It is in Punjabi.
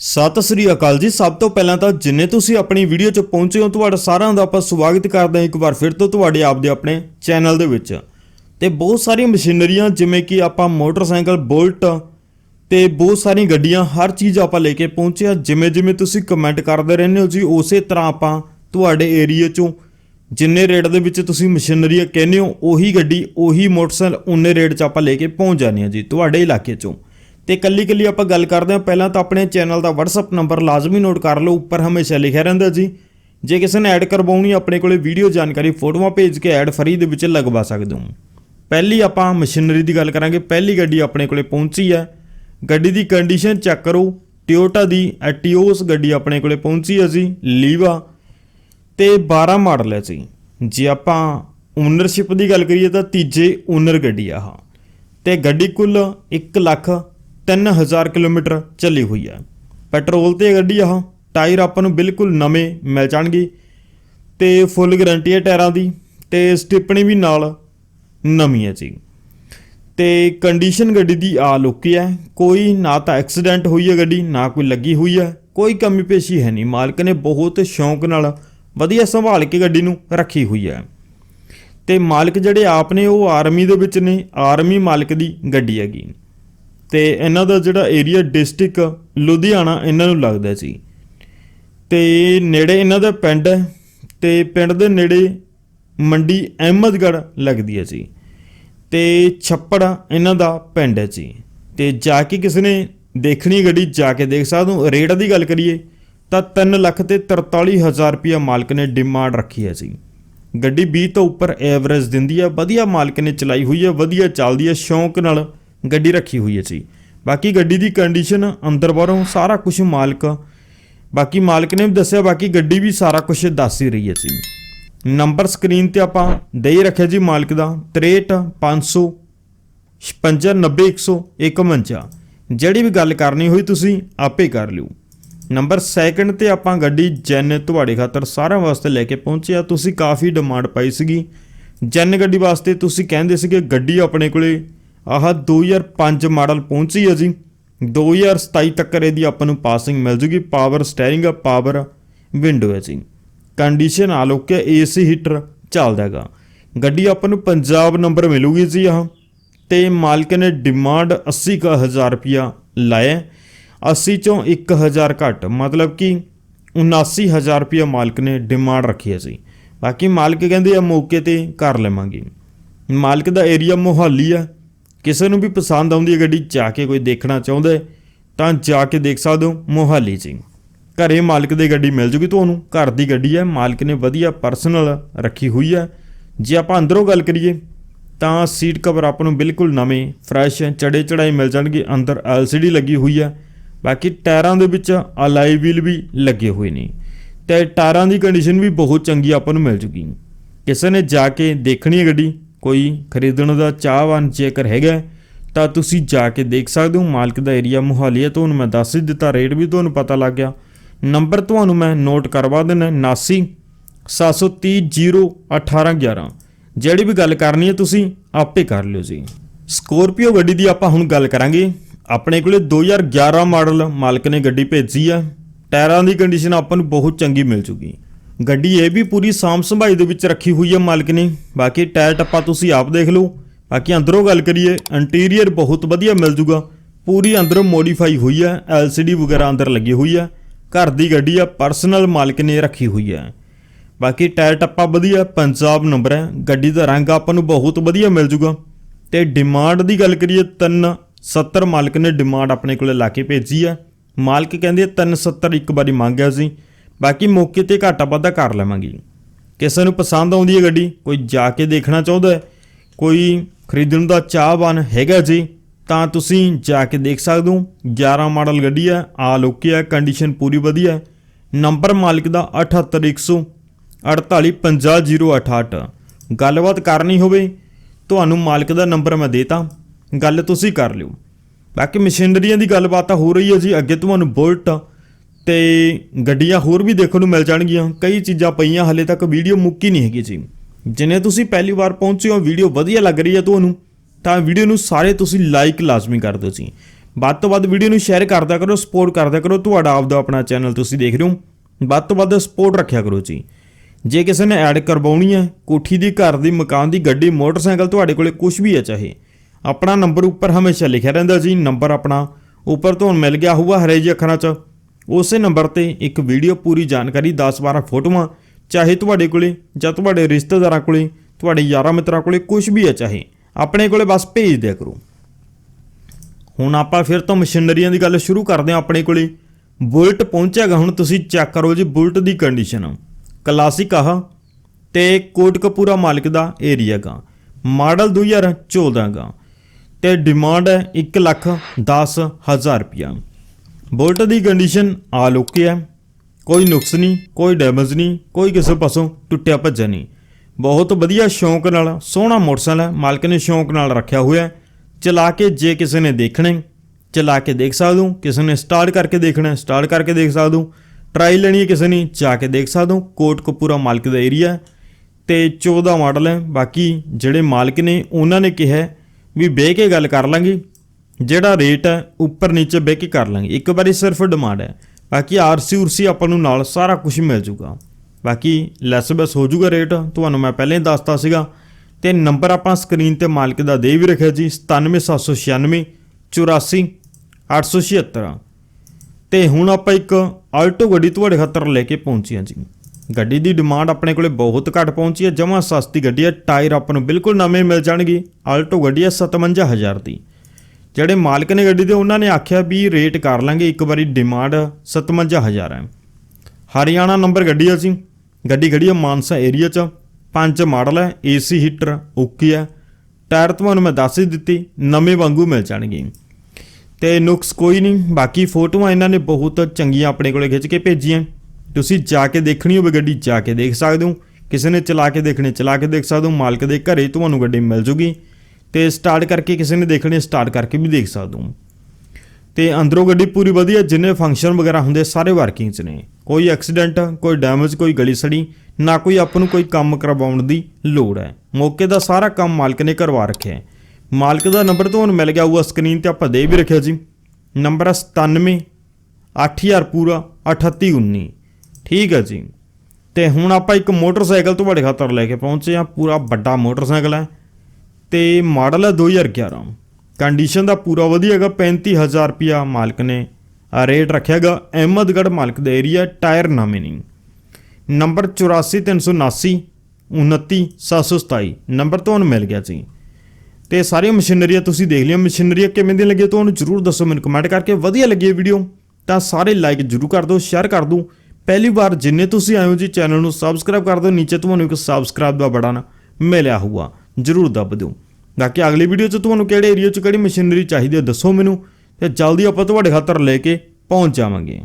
ਸਤਿ ਸ੍ਰੀ ਅਕਾਲ ਜੀ। ਸਭ ਤੋਂ ਪਹਿਲਾਂ ਤਾਂ ਜਿੰਨੇ ਤੁਸੀਂ ਆਪਣੀ ਵੀਡੀਓ 'ਚ ਪਹੁੰਚੇ ਹੋ, ਤੁਹਾਡਾ ਸਾਰਿਆਂ ਦਾ ਆਪਾਂ ਸਵਾਗਤ ਕਰਦੇ ਹਾਂ ਇੱਕ ਵਾਰ ਫਿਰ ਤੋਂ ਤੁਹਾਡੇ ਆਪਦੇ ਆਪਣੇ ਚੈਨਲ ਦੇ ਵਿੱਚ। ਤੇ ਬਹੁਤ ਸਾਰੀਆਂ ਮਸ਼ੀਨਰੀਆਂ, ਜਿਵੇਂ ਕਿ ਆਪਾਂ ਮੋਟਰਸਾਈਕਲ, ਬੁਲਟ ਤੇ ਬਹੁਤ ਸਾਰੀਆਂ ਗੱਡੀਆਂ, ਹਰ ਚੀਜ਼ ਆਪਾਂ ਲੈ ਕੇ ਪਹੁੰਚੇ ਆ ਜਿਵੇਂ ਜਿਵੇਂ ਤੁਸੀਂ ਕਮੈਂਟ ਕਰਦੇ ਰਹਿੰਦੇ ਹੋ ਜੀ, ਉਸੇ ਤਰ੍ਹਾਂ ਆਪਾਂ ਤੁਹਾਡੇ ਏਰੀਆ 'ਚੋਂ ਜਿੰਨੇ ਰੇਟ ਦੇ ਵਿੱਚ ਤੁਸੀਂ ਮਸ਼ੀਨਰੀਆਂ ਕਹਿੰਦੇ ਹੋ, ਉਹੀ ਗੱਡੀ, ਉਹੀ ਮੋਟਰਸਾਈਕਲ, ਉਨੇ ਰੇਟ 'ਚ ਆਪਾਂ ਲੈ ਕੇ ਪਹੁੰਚ ਜਾਂਦੇ ਹਾਂ ਜੀ, ਤੁਹਾਡੇ ਇਲਾਕੇ 'ਚੋਂ। ਤੇ ਕੱਲੀ ਕੱਲੀ ਆਪਾਂ ਗੱਲ ਕਰਦੇ ਹਾਂ। ਪਹਿਲਾਂ ਤਾਂ ਆਪਣੇ ਚੈਨਲ ਦਾ WhatsApp ਨੰਬਰ ਲਾਜ਼ਮੀ ਨੋਟ ਕਰ ਲਓ। ਉੱਪਰ ਹਮੇਸ਼ਾ ਲਿਖਿਆ ਰਹਿੰਦਾ ਜੀ। ਜੇ ਕਿਸੇ ਨੇ ਐਡ ਕਰਵਾਉਣੀ ਆਪਣੇ ਕੋਲੇ ਵੀਡੀਓ ਜਾਣਕਾਰੀ, ਫੋਟੋਆਂ ਭੇਜ ਕੇ ਐਡ ਫਰੀ ਦੇ ਵਿੱਚ ਲਗਵਾ ਸਕਦੇ ਹੋ। ਪਹਿਲੀ ਆਪਾਂ ਮਸ਼ੀਨਰੀ ਦੀ ਗੱਲ ਕਰਾਂਗੇ। ਪਹਿਲੀ ਗੱਡੀ ਆਪਣੇ ਕੋਲੇ ਪਹੁੰਚੀ ਹੈ ਗੱਡੀ ਦੀ ਕੰਡੀਸ਼ਨ ਚੈੱਕ ਕਰੋ। ਟਿਓਟਾ ਦੀ ਐਟੀਓਸ ਗੱਡੀ ਆਪਣੇ ਕੋਲੇ ਪਹੁੰਚੀ ਹੈ ਜੀ ਲੀਵਾ ਤੇ 12 ਮਾਡਲ ਹੈ ਜੀ। ਜੇ ਆਪਾਂ ਓਨਰਸ਼ਿਪ ਦੀ ਗੱਲ ਕਰੀਏ ਤਾਂ ਤੀਜੇ ਓਨਰ ਗੱਡੀ ਆ ਹਾਂ ਤੇ ਗੱਡੀ ਕੁੱਲ 1 ਲੱਖ 3000 ਕਿਲੋਮੀਟਰ ਚੱਲੀ ਹੋਈ ਹੈ। ਪੈਟਰੋਲ ਤੇ ਗੱਡੀ ਆਹ ਟਾਇਰ ਆਪਾਂ ਨੂੰ ਬਿਲਕੁਲ ਨਵੇਂ ਮਿਲ ਜਾਣਗੇ ਤੇ ਫੁੱਲ ਗਾਰੰਟੀ ਹੈ ਟਾਇਰਾਂ ਦੀ ਤੇ ਸਟਿਪਣੀ ਵੀ ਨਾਲ ਨਵੀਂ ਹੈ ਜੀ। ਤੇ ਕੰਡੀਸ਼ਨ ਗੱਡੀ ਦੀ ਆ ਲੁੱਕੀ ਹੈ, ਕੋਈ ਨਾ ਤਾਂ ਐਕਸੀਡੈਂਟ ਹੋਈ ਹੈ ਗੱਡੀ, ਨਾ ਕੋਈ ਲੱਗੀ ਹੋਈ ਹੈ, ਕੋਈ ਕਮੀ ਪੇਸ਼ੀ ਹੈ ਨਹੀਂ। ਮਾਲਕ ਨੇ ਬਹੁਤ ਸ਼ੌਂਕ ਨਾਲ ਵਧੀਆ ਸੰਭਾਲ ਕੇ ਗੱਡੀ ਨੂੰ ਰੱਖੀ ਹੋਈ ਹੈ। ਤੇ ਮਾਲਕ ਜਿਹੜੇ ਆਪ ਨੇ, ਉਹ ਆਰਮੀ ਦੇ ਵਿੱਚ ਨੇ, ਆਰਮੀ ਮਾਲਕ ਦੀ ਗੱਡੀ ਹੈਗੀ। ਤੇ ਇਹਨਾਂ ਦਾ ਜਿਹੜਾ ਏਰੀਆ ਡਿਸਟ੍ਰਿਕਟ ਲੁਧਿਆਣਾ ਇਹਨਾਂ ਨੂੰ ਲੱਗਦਾ ਸੀ। ਤੇ ਨੇੜੇ ਇਹਨਾਂ ਦਾ ਪਿੰਡ ਹੈ ਤੇ ਪਿੰਡ ਦੇ ਨੇੜੇ ਮੰਡੀ ਅਹਿਮਦਗੜ੍ਹ ਲੱਗਦੀ ਹੈ ਜੀ। ਤੇ ਛੱਪੜ ਇਹਨਾਂ ਦਾ ਪਿੰਡ ਹੈ ਜੀ। ਤੇ ਜਾ ਕੇ ਕਿਸੇ ਨੇ ਦੇਖਣੀ ਗੱਡੀ, ਜਾ ਕੇ ਦੇਖ ਸਕਦੇ ਹੋ। ਰੇਟ ਦੀ ਗੱਲ ਕਰੀਏ ਤਾਂ 3 ਲੱਖ ਤੇ 43000 ਰੁਪਇਆ ਮਾਲਕ ਨੇ ਡਿਮਾਂਡ ਰੱਖੀ ਹੈ ਜੀ। ਗੱਡੀ 20 ਤੋਂ ਉੱਪਰ ਐਵਰੇਜ ਦਿੰਦੀ ਹੈ। ਵਧੀਆ ਮਾਲਕ ਨੇ ਚਲਾਈ ਹੋਈ ਹੈ, ਵਧੀਆ ਚੱਲਦੀ ਹੈ। ਸ਼ੌਂਕ ਨਾਲ ਗੱਡੀ ਰੱਖੀ ਹੋਈ ਹੈ ਜੀ। ਬਾਕੀ ਗੱਡੀ ਦੀ ਕੰਡੀਸ਼ਨ ਅੰਦਰ ਬਾਹਰੋਂ ਸਾਰਾ ਕੁਝ ਮਾਲਕ, ਬਾਕੀ ਮਾਲਕ ਨੇ ਵੀ ਦੱਸਿਆ, ਬਾਕੀ ਗੱਡੀ ਵੀ ਸਾਰਾ ਕੁਝ ਦੱਸ ਹੀ ਰਹੀ ਹੈ ਜੀ। ਨੰਬਰ ਸਕਰੀਨ ਤੇ ਆਪਾਂ ਦੇ ਹੀ ਰੱਖਿਆ ਜੀ ਮਾਲਕ ਦਾ 63500 5590151 ਜਿਹੜੀ ਵੀ ਗੱਲ ਕਰਨੀ ਹੋਈ ਤੁਸੀਂ ਆਪੇ ਕਰ ਲਿਓ। ਨੰਬਰ ਸੈਕੰਡ ਤੇ ਆਪਾਂ ਗੱਡੀ ਜੈਨ ਤੁਹਾਡੇ ਖਾਤਰ ਸਾਰਿਆਂ ਵਾਸਤੇ ਲੈ ਕੇ ਪਹੁੰਚਿਆ ਤੁਸੀਂ ਕਾਫੀ ਡਿਮਾਂਡ ਪਾਈ ਸੀਗੀ। ਜੈਨ ਗੱਡੀ ਵਾਸਤੇ ਤੁਸੀਂ ਕਹਿੰਦੇ ਸੀਗੇ, ਗੱਡੀ ਆਪਣੇ ਕੋਲੇ ਆਹ 2005 ਮਾਡਲ ਪਹੁੰਚੀ ਹੈ ਜੀ। 2027 ਤੱਕ ਇਹਦੀ ਆਪਾਂ ਨੂੰ ਪਾਸਿੰਗ ਮਿਲ ਜੂਗੀ। ਪਾਵਰ ਸਟੀਅਰਿੰਗ ਆ, ਪਾਵਰ ਵਿੰਡੋ ਹੈ ਜੀ। ਕੰਡੀਸ਼ਨ ਆ ਲੋਕ, ਏਸੀ ਹੀਟਰ ਚੱਲਦਾ ਹੈਗਾ। ਗੱਡੀ ਆਪਾਂ ਨੂੰ ਪੰਜਾਬ ਨੰਬਰ ਮਿਲੂਗੀ ਜੀ ਆਹ। ਤੇ ਮਾਲਕ ਨੇ ਡਿਮਾਂਡ 80000 ਰੁਪਿਆ ਲਾਇਆ। 80 ਚੋਂ 1000 ਘੱਟ, ਮਤਲਬ ਕਿ 79000 ਰੁਪਿਆ ਮਾਲਕ ਨੇ ਡਿਮਾਂਡ ਰੱਖੀ ਹੈ ਜੀ। ਬਾਕੀ ਮਾਲਕ ਕਹਿੰਦੇ ਆ, ਮੌਕੇ ਤੇ ਕਰ ਲਵਾਂਗੇ। ਮਾਲਕ ਦਾ ਏਰੀਆ ਮੋਹਾਲੀ ਆ। ਕਿਸੇ ਨੂੰ ਵੀ ਪਸੰਦ ਆਉਂਦੀ ਹੈ ਗੱਡੀ ਜਾ ਕੇ ਕੋਈ ਦੇਖਣਾ ਚਾਹੁੰਦਾ ਹੈ, ਤਾਂ ਜਾ ਕੇ ਦੇਖ ਸਕਦੇ ਹੋ ਮੋਹਾਲੀ 'ਚ ਘਰੇ ਮਾਲਕ ਦੀ ਗੱਡੀ ਮਿਲ ਜੂਗੀ ਤੁਹਾਨੂੰ, ਘਰ ਦੀ ਗੱਡੀ ਹੈ, ਮਾਲਕ ਨੇ ਵਧੀਆ ਪਰਸਨਲ ਰੱਖੀ ਹੋਈ ਹੈ। ਜੇ ਆਪਾਂ ਅੰਦਰੋਂ ਗੱਲ ਕਰੀਏ, ਤਾਂ ਸੀਟ ਕਵਰ ਆਪਾਂ ਨੂੰ ਬਿਲਕੁਲ ਨਵੇਂ ਫਰੈਸ਼ ਚੜੇ ਚੜਾਈ ਮਿਲ ਜਾਣਗੇ, ਅੰਦਰ LCD ਲੱਗੀ ਹੋਈ ਹੈ। ਬਾਕੀ ਟਾਇਰਾਂ ਦੇ ਵਿੱਚ ਅਲਾਈ ਵੀਲ ਵੀ ਲੱਗੇ ਹੋਏ ਨੇ। ਤੇ ਟਾਇਰਾਂ ਦੀ ਕੰਡੀਸ਼ਨ ਵੀ ਬਹੁਤ ਚੰਗੀ ਆਪਾਂ ਨੂੰ ਮਿਲ ਜੂਗੀ। ਕਿਸੇ ਨੇ ਜਾ ਕੇ ਦੇਖਣੀ ਹੈ ਗੱਡੀ ਕੋਈ ਖਰੀਦਣ ਦਾ ਚਾਹਵਾਨ ਜੇਕਰ ਹੈਗਾ, ਤਾਂ ਤੁਸੀਂ ਜਾ ਕੇ ਦੇਖ ਸਕਦੇ ਹੋ, ਮਾਲਕ ਦਾ ਏਰੀਆ ਮੁਹਾਲੀ ਹੈ ਤੁਹਾਨੂੰ ਮੈਂ ਦੱਸ ਹੀ ਦਿੱਤਾ, ਰੇਟ ਵੀ ਤੁਹਾਨੂੰ ਪਤਾ ਲੱਗ ਗਿਆ। ਨੰਬਰ ਤੁਹਾਨੂੰ ਮੈਂ ਨੋਟ ਕਰਵਾ ਦਿੰਦਾ 79 730 1811 ਜਿਹੜੀ ਵੀ ਗੱਲ ਕਰਨੀ ਹੈ ਤੁਸੀਂ ਆਪੇ ਕਰ ਲਿਓ ਜੀ। ਸਕੋਰਪੀਓ ਗੱਡੀ ਦੀ ਆਪਾਂ ਹੁਣ ਗੱਲ ਕਰਾਂਗੇ। ਆਪਣੇ ਕੋਲੇ 2011 ਮਾਡਲ ਮਾਲਕ ਨੇ ਗੱਡੀ ਭੇਜੀ ਆ। ਟਾਇਰਾਂ ਦੀ ਕੰਡੀਸ਼ਨ ਆਪਾਂ ਨੂੰ ਬਹੁਤ ਚੰਗੀ ਮਿਲ ਜੂਗੀ ਗੱਡੀ ਇਹ ਵੀ ਪੂਰੀ ਸਾਂਭ ਸੰਭਾਈ ਦੇ ਵਿੱਚ ਰੱਖੀ ਹੋਈ ਹੈ ਮਾਲਕ ਨੇ। ਬਾਕੀ ਟਾਇਰ ਟੱਪਾ ਤੁਸੀਂ ਆਪ ਦੇਖ ਲਓ। ਬਾਕੀ ਅੰਦਰੋਂ ਗੱਲ ਕਰੀਏ ਇੰਟੀਰੀਅਰ ਬਹੁਤ ਵਧੀਆ ਮਿਲ ਜੂਗਾ। ਪੂਰੀ ਅੰਦਰੋਂ ਮੋਡੀਫਾਈ ਹੋਈ ਹੈ LCD ਵਗੈਰਾ ਅੰਦਰ ਲੱਗੀ ਹੋਈ ਹੈ ਘਰ ਦੀ ਗੱਡੀ ਆ ਪਰਸਨਲ ਮਾਲਕ ਨੇ ਰੱਖੀ ਹੋਈ ਹੈ ਬਾਕੀ ਟਾਇਰ ਟੱਪਾ ਵਧੀਆ, ਪੰਜਾਬ ਨੰਬਰ ਹੈ। ਗੱਡੀ ਦਾ ਰੰਗ ਆਪਾਂ ਨੂੰ ਬਹੁਤ ਵਧੀਆ ਮਿਲ ਜੂਗਾ। ਤੇ ਡਿਮਾਂਡ ਦੀ ਗੱਲ ਕਰੀਏ 370 ਮਾਲਕ ਨੇ ਡਿਮਾਂਡ ਆਪਣੇ ਕੋਲੇ ਲਾ ਕੇ ਭੇਜੀ ਆ। ਮਾਲਕ ਕਹਿੰਦੇ 370 ਇੱਕ ਵਾਰੀ ਮੰਗਿਆ ਸੀ। ਬਾਕੀ ਮੌਕੇ ਤੇ ਘਾਟਾ ਵਾਧਾ ਕਰ ਲਵਾਂਗੇ। ਕਿਸੇ ਨੂੰ ਪਸੰਦ ਆਉਂਦੀ ਹੈ ਗੱਡੀ, ਕੋਈ ਜਾ ਕੇ ਦੇਖਣਾ ਚਾਹੁੰਦਾ ਹੈ, ਕੋਈ ਖਰੀਦਣ ਦਾ ਚਾਹਵਾਨ ਹੈਗਾ ਜੀ, ਤਾਂ ਤੁਸੀਂ ਜਾ ਕੇ ਦੇਖ ਸਕਦੇ ਹੋ। 11 ਮਾਡਲ ਗੱਡੀ ਹੈ ਆ ਲੋਕੀ ਹੈ ਕੰਡੀਸ਼ਨ ਪੂਰੀ ਵਧੀਆ ਨੰਬਰ ਮਾਲਕ ਦਾ 78100 485088 ਗੱਲਬਾਤ ਕਰਨੀ ਹੋਵੇ, ਤੁਹਾਨੂੰ ਮਾਲਕ ਦਾ ਨੰਬਰ ਮੈਂ ਦੇਤਾ, ਗੱਲ ਤੁਸੀਂ ਕਰ ਲਿਓ। ਬਾਕੀ ਮਸ਼ੀਨਰੀਆਂ ਦੀ ਗੱਲਬਾਤ ਤਾਂ ਹੋ ਰਹੀ ਹੈ ਜੀ, ਅੱਗੇ ਤੁਹਾਨੂੰ ਬੁਲਟ ਤੇ ਗੱਡੀਆਂ ਹੋਰ ਵੀ ਦੇਖਣ ਨੂੰ ਮਿਲ ਜਾਣਗੀਆਂ। ਕਈ ਚੀਜ਼ਾਂ ਪਈਆਂ, ਹਲੇ ਤੱਕ ਵੀਡੀਓ ਮੁੱਕੀ ਨਹੀਂ ਹੈਗੀ ਜੀ। ਜਿਨੇ ਤੁਸੀਂ ਪਹਿਲੀ ਵਾਰ ਪਹੁੰਚੇ ਹੋ, ਵੀਡੀਓ ਵਧੀਆ ਲੱਗ ਰਹੀ ਹੈ ਤੁਹਾਨੂੰ, ਤਾਂ ਵੀਡੀਓ ਨੂੰ ਸਾਰੇ ਤੁਸੀਂ ਲਾਈਕ ਲਾਜ਼ਮੀ ਕਰ ਦਿਓ ਜੀ। ਵੱਧ ਤੋਂ ਵੱਧ ਵੀਡੀਓ ਨੂੰ ਸ਼ੇਅਰ ਕਰਦਾ ਕਰੋ ਸਪੋਰਟ ਕਰਦਾ ਕਰੋ, ਤੁਹਾਡਾ ਆਪਦਾ ਆਪਣਾ ਚੈਨਲ ਤੁਸੀਂ ਦੇਖ ਰਹੇ ਹੋ। ਵੱਧ ਤੋਂ ਵੱਧ ਸਪੋਰਟ ਰੱਖਿਆ ਕਰੋ ਜੀ। ਜੇ ਕਿਸੇ ਨੇ ਐਡ ਕਰਵਾਉਣੀ ਹੈ, ਕੋਠੀ ਦੀ, ਘਰ ਦੀ, ਮਕਾਨ ਦੀ, ਗੱਡੀ, ਮੋਟਰਸਾਈਕਲ, ਤੁਹਾਡੇ ਕੋਲੇ ਕੁਝ ਵੀ ਹੈ ਚਾਹੇ, ਆਪਣਾ ਨੰਬਰ ਉੱਪਰ ਹਮੇਸ਼ਾ ਲਿਖਿਆ ਰਹਿੰਦਾ ਜੀ। ਨੰਬਰ ਆਪਣਾ ਉੱਪਰ ਤੁਹਾਨੂੰ ਮਿਲ ਗਿਆ ਹੋਊਗਾ ਹਰੇ ਜੀ ਅੱਖਰਾਂ 'ਚ। ਉਸੇ ਨੰਬਰ ਤੇ ਇੱਕ ਵੀਡੀਓ ਪੂਰੀ ਜਾਣਕਾਰੀ 10-12 ਫੋਟੋਆਂ, ਚਾਹੇ ਤੁਹਾਡੇ ਕੋਲੇ ਜਾਂ ਤੁਹਾਡੇ ਰਿਸ਼ਤੇਦਾਰਾਂ ਕੋਲੇ, ਤੁਹਾਡੇ ਯਾਰਾਂ ਮਿੱਤਰਾਂ ਕੋਲੇ ਕੁਝ ਵੀ ਹੈ ਚਾਹੇ, ਆਪਣੇ ਕੋਲੇ ਬਸ ਭੇਜ ਦਿਆ ਕਰੋ। ਹੁਣ ਆਪਾਂ ਫਿਰ ਤੋਂ ਮਸ਼ੀਨਰੀਆਂ ਦੀ ਗੱਲ ਸ਼ੁਰੂ ਕਰਦੇ ਹਾਂ ਆਪਣੇ ਕੋਲੇ। ਬੁਲਟ ਪਹੁੰਚਿਆਗਾ ਹੁਣ ਤੁਸੀਂ ਚੈੱਕ ਕਰੋ ਜੀ ਬੁਲਟ ਦੀ ਕੰਡੀਸ਼ਨ ਕਲਾਸਿਕ ਆਹ ਤੇ ਕੋਟਕਪੂਰਾ ਮਾਲਕ ਦਾ ਏਰੀਆ ਗਾ। ਮਾਡਲ 2014 ਗਾ ਤੇ ਡਿਮਾਂਡ ਹੈ 1 ਲੱਖ 10 ਹਜ਼ਾਰ ਰੁਪਇਆ ਬੁਲਟ ਦੀ ਕੰਡੀਸ਼ਨ ਆਲ ਓਕੇ ਹੈ। ਕੋਈ ਨੁਕਸ ਨਹੀਂ, ਕੋਈ ਡੈਮੇਜ ਨਹੀਂ, ਕੋਈ ਕਿਸੇ ਪਾਸੋਂ ਟੁੱਟਿਆ ਭੱਜਿਆ ਨਹੀਂ। ਬਹੁਤ ਵਧੀਆ ਸ਼ੌਂਕ ਨਾਲ, ਸੋਹਣਾ ਮੋਟਰਸਾਈਕਲ ਹੈ, ਮਾਲਕ ਨੇ ਸ਼ੌਂਕ ਨਾਲ ਰੱਖਿਆ ਹੋਇਆ ਚਲਾ ਕੇ ਜੇ ਕਿਸੇ ਨੇ ਦੇਖਣੇ, ਚਲਾ ਕੇ ਦੇਖ ਸਕਦੇ ਹੋ ਕਿਸੇ ਨੇ ਸਟਾਰਟ ਕਰਕੇ ਦੇਖਣਾ ਸਟਾਰਟ ਕਰਕੇ ਦੇਖ ਸਕਦੇ। ਹੋ ਟਰਾਈ ਲੈਣੀ ਹੈ ਕਿਸੇ ਨੇ, ਜਾ ਕੇ ਦੇਖ ਸਕਦੇ। ਹੋ ਕੋਟ ਕਪੂਰਾ ਮਾਲਕ ਦਾ ਏਰੀਆ ਹੈ ਤੇ 14 ਮਾਡਲ ਹੈ। ਬਾਕੀ ਜਿਹੜੇ ਮਾਲਕ ਨੇ, ਉਹਨਾਂ ਨੇ ਕਿਹਾ ਵੀ ਬਹਿ ਕੇ ਗੱਲ ਕਰ ਲਾਂਗੇ। ਜਿਹੜਾ ਰੇਟ ਹੈ, ਉੱਪਰ ਨੀਚੇ ਬਹਿ ਕੇ ਕਰ ਲਾਂਗੇ। ਇੱਕ ਵਾਰੀ ਸਿਰਫ ਡਿਮਾਂਡ ਹੈ। ਬਾਕੀ ਆਰਸੀ ਉਰਸੀ ਆਪਾਂ ਨੂੰ ਨਾਲ ਸਾਰਾ ਕੁਝ ਮਿਲ ਜੂਗਾ। ਬਾਕੀ ਲੈਸ ਬੈਸ ਹੋ ਜੂਗਾ ਰੇਟ ਤੁਹਾਨੂੰ ਮੈਂ ਪਹਿਲਾਂ ਹੀ ਦੱਸਤਾ ਸੀਗਾ। ਤੇ ਨੰਬਰ ਆਪਾਂ ਸਕਰੀਨ ਤੇ ਮਾਲਕ ਦਾ ਦੇ ਵੀ ਰੱਖਿਆ ਜੀ। 97796 84 876 ਤੇ ਹੁਣ ਆਪਾਂ ਇੱਕ ਆਲਟੋ ਗੱਡੀ ਤੁਹਾਡੇ ਖਾਤਰ ਲੈ ਕੇ ਪਹੁੰਚੇ ਹਾਂ ਜੀ। ਗੱਡੀ ਦੀ ਡਿਮਾਂਡ ਆਪਣੇ ਕੋਲੇ ਬਹੁਤ ਘੱਟ ਪਹੁੰਚੀ ਹੈ। ਜਮਾਂ ਸਸਤੀ ਗੱਡੀ ਹੈ। ਟਾਇਰ ਆਪਾਂ ਨੂੰ ਬਿਲਕੁਲ ਨਵੇਂ ਮਿਲ ਜਾਣਗੇ। ਆਲਟੋ ਗੱਡੀ ਹੈ 57000 ਦੀ। ਜਿਹੜੇ ਮਾਲਕ ਨੇ ਗੱਡੀ ਦੇ ਉਹਨਾਂ ਨੇ ਆਖਿਆ ਵੀ ਰੇਟ ਕਰ ਲਾਂਗੇ, ਇੱਕ ਵਾਰੀ ਡਿਮਾਂਡ 57000 ਹੈ। ਹਰਿਆਣਾ ਨੰਬਰ ਗੱਡੀ ਆ ਜੀ ਗੱਡੀ ਖੜੀ ਆ ਮਾਨਸਾ ਏਰੀਆ 'ਚ। ਪੰਜ ਮਾਡਲ ਹੈ ਏਸੀ ਹੀਟਰ ਓਕੇ ਹੈ। ਟਾਇਰ ਤੁਹਾਨੂੰ ਮੈਂ ਦੱਸ ਹੀ ਦਿੱਤੀ, ਨਵੇਂ ਵਾਂਗੂ ਮਿਲ ਜਾਣਗੇ। ਤੇ ਨੁਕਸ ਕੋਈ ਨਹੀਂ, ਬਾਕੀ ਫੋਟੋਆਂ ਇਹਨਾਂ ਨੇ ਬਹੁਤ ਚੰਗੀਆਂ ਆਪਣੇ ਕੋਲੇ ਖਿੱਚ ਕੇ ਭੇਜੀਆਂ। ਤੁਸੀਂ ਜਾ ਕੇ ਦੇਖਣੀ ਹੋਵੇ ਗੱਡੀ, ਜਾ ਕੇ ਦੇਖ ਸਕਦੇ ਹੋ। ਕਿਸੇ ਨੇ ਚਲਾ ਕੇ ਦੇਖਣੀ, ਚਲਾ ਕੇ ਦੇਖ ਸਕਦੇ ਹੋ। ਮਾਲਕ ਦੇ ਘਰੇ ਤੁਹਾਨੂੰ ਗੱਡੀ ਮਿਲ ਜੂਗੀ। ਤੇ ਸਟਾਰਟ ਕਰਕੇ ਕਿਸੇ ਨੇ ਦੇਖਣੀ ਸਟਾਰਟ ਕਰਕੇ ਵੀ ਦੇਖ ਸਕਦੇ ਹੋ। ਤੇ ਅੰਦਰੋਂ ਗੱਡੀ ਪੂਰੀ ਵਧੀਆ, ਜਿੰਨੇ ਫੰਕਸ਼ਨ ਵਗੈਰਾ ਹੁੰਦੇ ਸਾਰੇ ਵਰਕਿੰਗ 'ਚ ਨੇ। ਕੋਈ ਐਕਸੀਡੈਂਟ ਕੋਈ ਡੈਮੇਜ ਕੋਈ ਗਲੀ ਸੜੀ, ਨਾ ਕੋਈ ਆਪਾਂ ਨੂੰ ਕੋਈ ਕੰਮ ਕਰਵਾਉਣ ਦੀ ਲੋੜ ਹੈ। ਮੌਕੇ ਦਾ ਸਾਰਾ ਕੰਮ ਮਾਲਕ ਨੇ ਕਰਵਾ ਰੱਖਿਆ ਹੈ। ਮਾਲਕ ਦਾ ਨੰਬਰ ਤੁਹਾਨੂੰ ਮਿਲ ਗਿਆ ਹੋਊਗਾ ਸਕਰੀਨ ਤੇ, ਆਪਾਂ ਦੇ ਵੀ ਰੱਖਿਆ ਜੀ। ਨੰਬਰ ਹੈ 97 8000 ਪੂਰਾ 3819 ਠੀਕ ਹੈ ਜੀ। ਤੇ ਹੁਣ ਆਪਾਂ ਇੱਕ ਮੋਟਰਸਾਈਕਲ ਤੁਹਾਡੇ ਖਾਤਰ ਲੈ ਕੇ ਪਹੁੰਚੇ ਆ ਪੂਰਾ ਵੱਡਾ ਮੋਟਰਸਾਈਕਲ ਹੈ। ਤੇ ਮਾਡਲ ਹੈ 2011 ਕੰਡੀਸ਼ਨ ਦਾ ਪੂਰਾ ਵਧੀਆ ਹੈਗਾ 35000 ਰੁਪਿਆ ਮਾਲਕ ਨੇ। ਆ ਰੇਟ ਰੱਖਿਆਗਾ ਅਹਿਮਦਗੜ੍ਹ ਮਾਲਕ ਦਾ ਏਰੀਆ ਟਾਇਰ ਨਵੇਂ ਨਹੀਂ ਨੰਬਰ 84379 29727 ਨੰਬਰ ਤੁਹਾਨੂੰ ਮਿਲ ਗਿਆ ਜੀ। ਤੇ ਸਾਰੀਆਂ ਮਸ਼ੀਨਰੀਆਂ ਤੁਸੀਂ ਦੇਖ ਲਿਆ ਮਸ਼ੀਨਰੀਆਂ ਕਿਵੇਂ ਦੀਆਂ ਲੱਗੀਆਂ, ਤੁਹਾਨੂੰ ਜਰੂਰ ਦੱਸੋ, ਮੈਨੂੰ ਕਮੈਂਟ ਕਰਕੇ। ਵਧੀਆ ਲੱਗੀ ਵੀਡੀਓ ਤਾਂ ਸਾਰੇ ਲਾਈਕ ਜਰੂਰ ਕਰ ਦਿਓ ਸ਼ੇਅਰ ਕਰ ਦਿਓ। ਪਹਿਲੀ ਵਾਰ ਜਿੰਨੇ ਤੁਸੀਂ ਆਏ ਹੋ ਜੀ ਚੈਨਲ ਨੂੰ ਸਬਸਕ੍ਰਾਈਬ ਕਰ ਦਿਓ, ਨੀਚੇ ਤੁਹਾਨੂੰ ਇੱਕ ਸਬਸਕ੍ਰਾਈਬ ਦਾ ਬਟਨ ਮਿਲਿਆ ਹੋਊਗਾ। ਜਰੂਰ ਦੱਬ ਦਿਓ। ਬਾਕੀ ਅਗਲੀ ਵੀਡੀਓ 'ਚ ਤੁਹਾਨੂੰ ਕਿਹੜੇ ਏਰੀਆ 'ਚ ਕਿਹੜੀ ਮਸ਼ੀਨਰੀ ਚਾਹੀਦੀ ਹੈ, ਦੱਸੋ ਮੈਨੂੰ। ਤੇ ਜਲਦੀ ਆਪਾਂ ਤੁਹਾਡੇ ਖਾਤਰ ਲੈ ਕੇ ਪਹੁੰਚ ਜਾਵਾਂਗੇ।